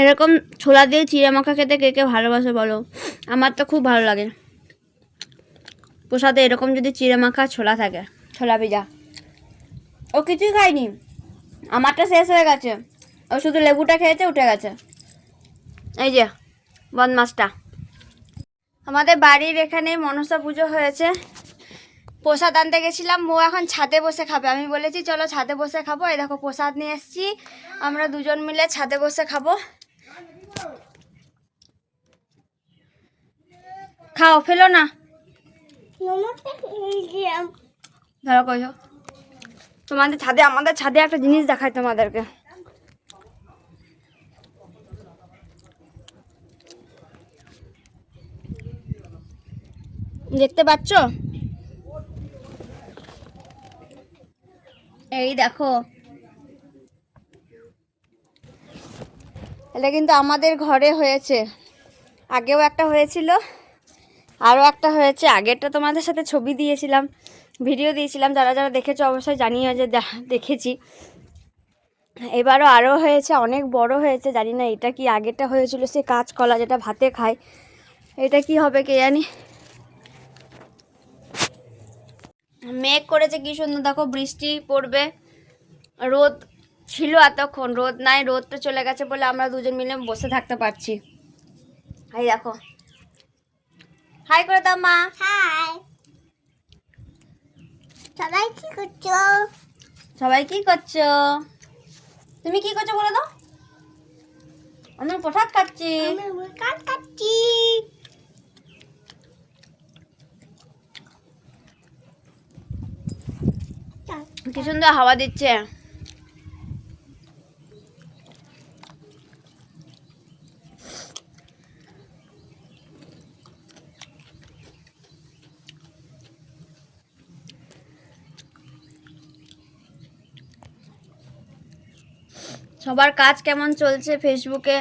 এরকম ছোলা দিয়ে চিড়ে মাখা খেতে কে কে ভালোবাসে বলো? আমার তো খুব ভালো লাগে। প্রসাদে এরকম যদি চিড়ে মাখা ছোলা থাকে, ছোলা ভিজা ও কিছুই খায়নি আমারটা শেষ হয়ে গেছে। ও শুধু লেবুটা খেয়েছে, উঠে গেছে। এই যে, বদমাসটা। আমাদের বাড়ির এখানে মনসা পুজো হয়েছে। প্রসাদ আনতে গেছিলাম ও এখন ছাদে বসে খাবে। আমি বলেছি, চলো ছাদে বসে খাব। এই দেখো, প্রসাদ নিয়ে এসেছি। আমরা দুজন মিলে ছাদে বসে খাব। খাও, ফেলো না। তোমাদের ছাদে, আমাদের ছাদে একটা জিনিস দেখায় তোমাদেরকে। দেখতে পাচ্ছ? এই দেখো। এটা কিন্তু আমাদের ঘরে হয়েছে। আগেও একটা হয়েছিল। আরও একটা হয়েছে, আগেরটা তোমাদের সাথে ছবি দিয়েছিলাম ভিডিও দিয়েছিলাম, যারা যারা দেখেছ অবশ্যই জানিও যে দেখেছি। এবারও আরও হয়েছে, অনেক বড় হয়েছে, জানি না এটা কি আগেরটা হয়েছিল, সে কাঁচকলা যেটা ভাতে খায়, এটা কি হবে কে জানি? মেঘ করেছে কি সুন্দর, দেখো বৃষ্টি পড়বে, রোদ ছিল এতক্ষণ, রোদ নাই রোদটা চলে গেছে বলে আমরা দুজন মিলে বসে থাকতে পারছি। এই দেখো হাই করে দাও মা হাই সবাই কি করছ? সবাই কি করছ? তুমি কি করছ বলে দাও আমি প্রসাদ খাচ্ছি। আমি কাট কাটছি কি সুন্দর হাওয়া দিচ্ছে। সবার কাজ কেমন চলছে ফেসবুকে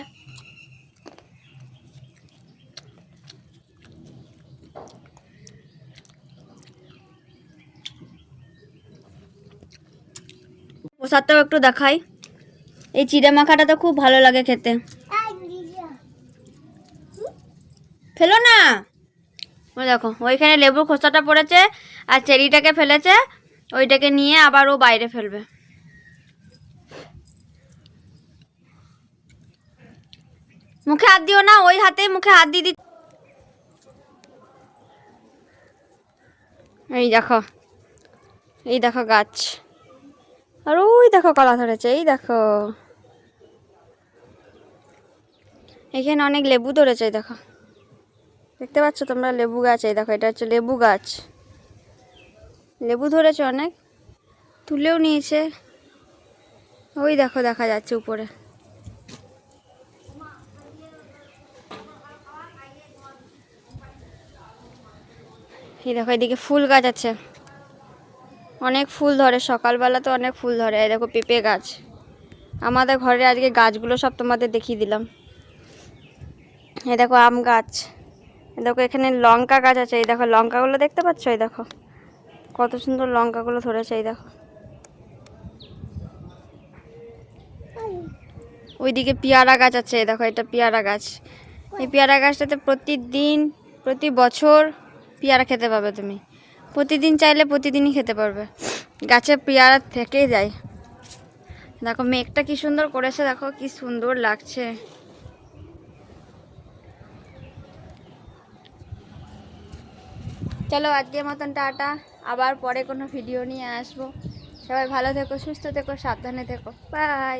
প্রসাদটাও একটু দেখাই। এই চিড়ে মাখাটা তো খুব ভালো লাগে খেতে। ফেলো না। দেখো, ওইখানে লেবুর খোসাটা পড়েছে আর চেরিটাকে ফেলেছে, ওইটাকে নিয়ে আবার ও বাইরে ফেলবে। মুখে হাত দিও না, ওই হাতে মুখে হাত দিয়ে দি এই দেখো এই দেখো গাছ। আর ওই দেখো কলা ধরেছে, এই দেখো। এখানে অনেক লেবু ধরেছে দেখো। দেখতে পাচ্ছ তোমরা লেবু গাছ, এই দেখো, এটা হচ্ছে লেবু গাছ। লেবু ধরেছে অনেক, তুলেও নিয়েছে। ওই দেখো, দেখা যাচ্ছে উপরে। এই দেখো, এদিকে ফুল গাছ আছে। অনেক ফুল ধরে, সকালবেলা তো অনেক ফুল ধরে। এই দেখো, পেঁপে গাছ। আমাদের ঘরে আজকে গাছগুলো সব তোমাদের দেখিয়ে দিলাম। এই দেখো, আম গাছ। এই দেখো, এখানে লঙ্কা গাছ আছে। এই দেখো, লঙ্কাগুলো দেখতে পাচ্ছ? এই দেখো, কত সুন্দর লঙ্কাগুলো ধরেছে, এই দেখো। ওইদিকে পেয়ারা গাছ আছে, এই দেখো, এটা পেয়ারা গাছ। এই পেয়ারা গাছটাতে প্রতিদিন, প্রতি বছর পেয়ারা খেতে পাবে তুমি। প্রতিদিন চাইলে প্রতিদিনই খেতে পারবে। গাছে পেয়ারা থেকেই যায়। দেখো, মেঘটা কি সুন্দর করেছে, দেখো কি সুন্দর লাগছে। চলো, আজকের মতন টাটা। আবার পরে কোনো ভিডিও নিয়ে আসব। সবাই ভালো থেকো, সুস্থ থেকো, সাবধানে থেকো। বাই